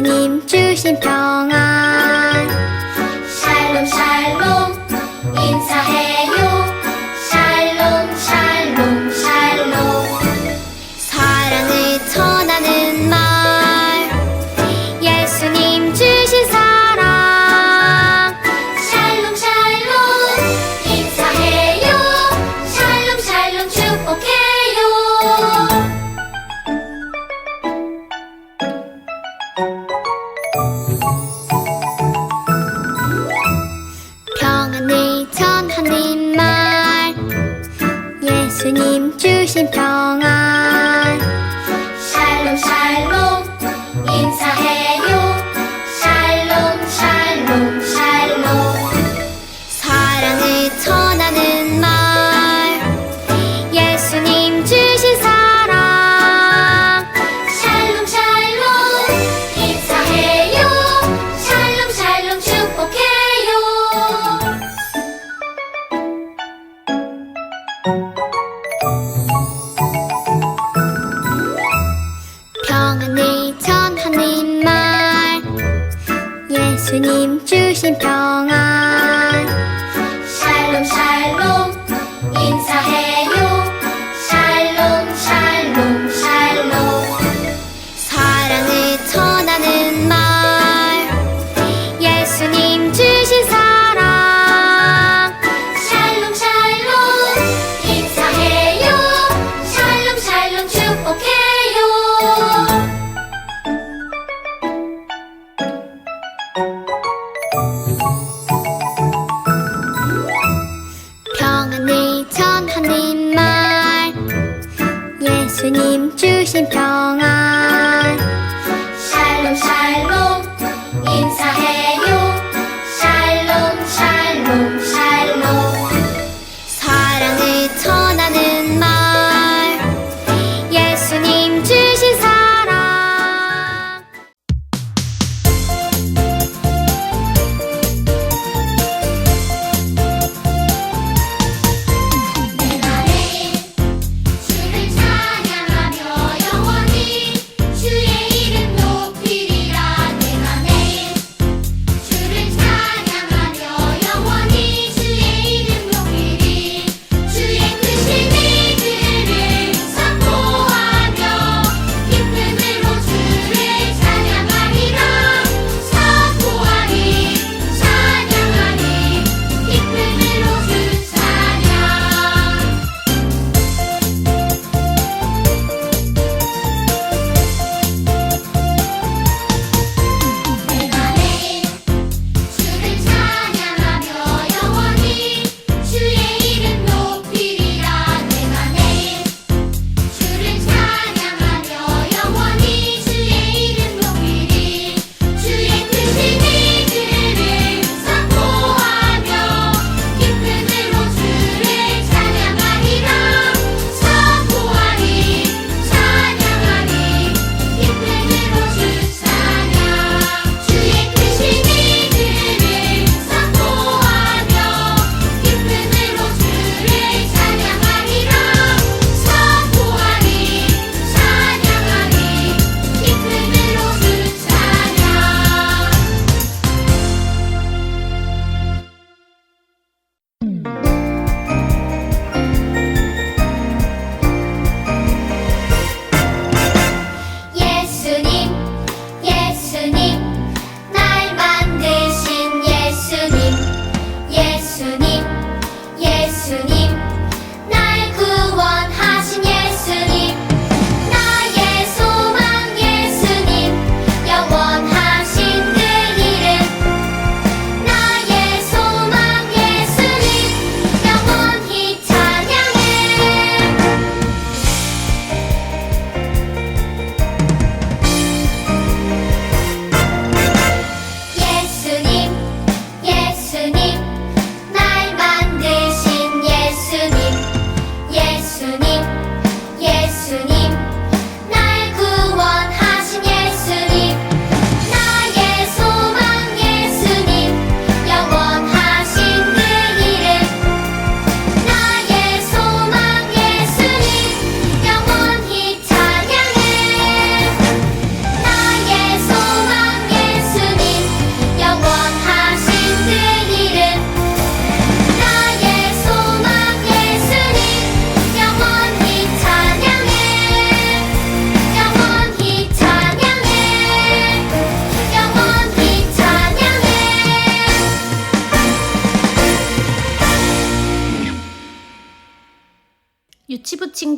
你们就先走心飘心飘啊。心飘啊。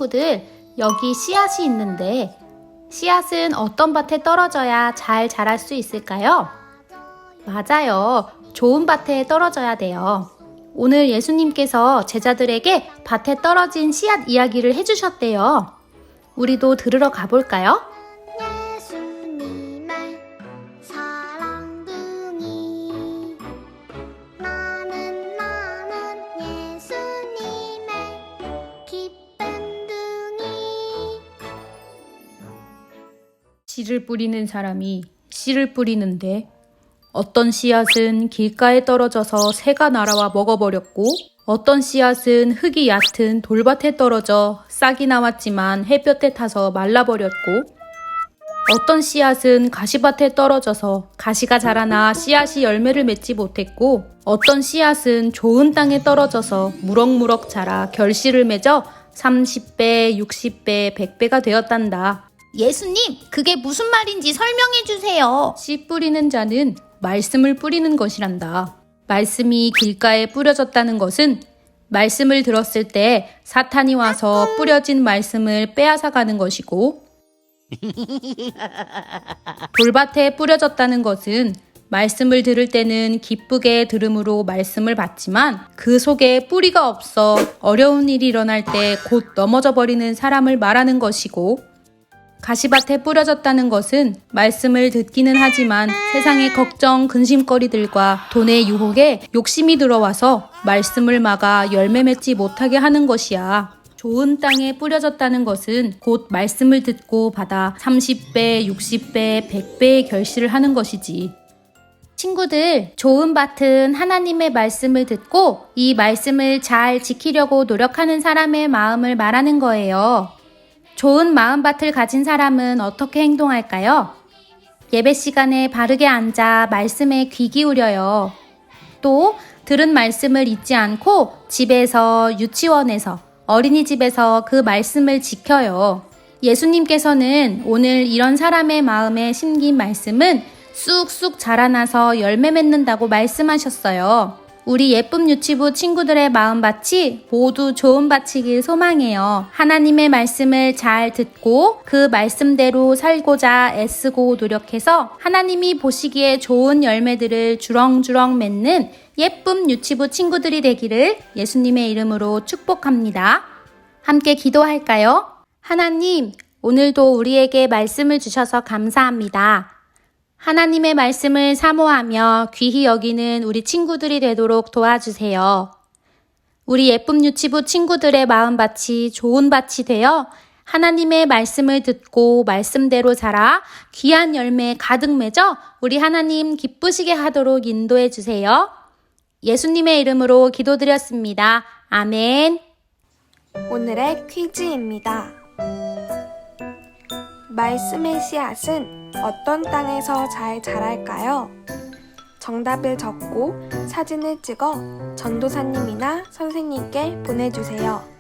친구들, 여기 씨앗이 있는데, 씨앗은 어떤 밭에 떨어져야 잘 자랄 수 있을까요? 맞아요. 좋은 밭에 떨어져야 돼요. 오늘 예수님께서 제자들에게 밭에 떨어진 씨앗 이야기를 해주셨대요. 우리도 들으러 가볼까요? 씨를 뿌리는 사람이 씨를 뿌리는데 어떤 씨앗은 길가에 떨어져서 새가 날아와 먹어버렸고 어떤 씨앗은 흙이 얕은 돌밭에 떨어져 싹이 나왔지만 햇볕에 타서 말라버렸고 어떤 씨앗은 가시밭에 떨어져서 가시가 자라나 씨앗이 열매를 맺지 못했고 어떤 씨앗은 좋은 땅에 떨어져서 무럭무럭 자라 결실을 맺어 30배, 60배, 100배가 되었단다. 예수님 그게 무슨 말인지 설명해 주세요 씨 뿌리는 자는 말씀을 뿌리는 것이란다. 말씀이 길가에 뿌려졌다는 것은 말씀을 들었을 때 사탄이 와서 뿌려진 말씀을 빼앗아 가는 것이고 돌밭에 뿌려졌다는 것은 말씀을 들을 때는 기쁘게 들음으로 말씀을 받지만 그 속에 뿌리가 없어 어려운 일이 일어날 때 곧 넘어져 버리는 사람을 말하는 것이고 가시밭에 뿌려졌다는 것은 말씀을 듣기는 하지만 세상의 걱정, 근심거리들과 돈의 유혹에 욕심이 들어와서 말씀을 막아 열매 맺지 못하게 하는 것이야. 좋은 땅에 뿌려졌다는 것은 곧 말씀을 듣고 받아 30배, 60배, 100배의 결실을 하는 것이지. 친구들, 좋은 밭은 하나님의 말씀을 듣고 이 말씀을 잘 지키려고 노력하는 사람의 마음을 말하는 거예요. 좋은 마음밭을 가진 사람은 어떻게 행동할까요? 예배 시간에 바르게 앉아 말씀에 귀 기울여요. 또 들은 말씀을 잊지 않고 집에서 유치원에서 어린이집에서 그 말씀을 지켜요. 예수님께서는 오늘 이런 사람의 마음에 심긴 말씀은 쑥쑥 자라나서 열매 맺는다고 말씀하셨어요. 우리 예쁨 유치부 친구들의 마음밭이 모두 좋은 밭이길 소망해요. 하나님의 말씀을 잘 듣고 그 말씀대로 살고자 애쓰고 노력해서 하나님이 보시기에 좋은 열매들을 주렁주렁 맺는 예쁨 유치부 친구들이 되기를 예수님의 이름으로 축복합니다. 함께 기도할까요? 하나님, 오늘도 우리에게 말씀을 주셔서 감사합니다. 하나님의 말씀을 사모하며 귀히 여기는 우리 친구들이 되도록 도와주세요. 우리 예쁨 유치부 친구들의 마음밭이 좋은 밭이 되어 하나님의 말씀을 듣고 말씀대로 자라 귀한 열매 가득 맺어 우리 하나님 기쁘시게 하도록 인도해 주세요. 예수님의 이름으로 기도드렸습니다. 아멘. 오늘의 퀴즈입니다. 말씀의 씨앗은 어떤 땅에서 잘 자랄까요? 정답을 적고 사진을 찍어 전도사님이나 선생님께 보내주세요.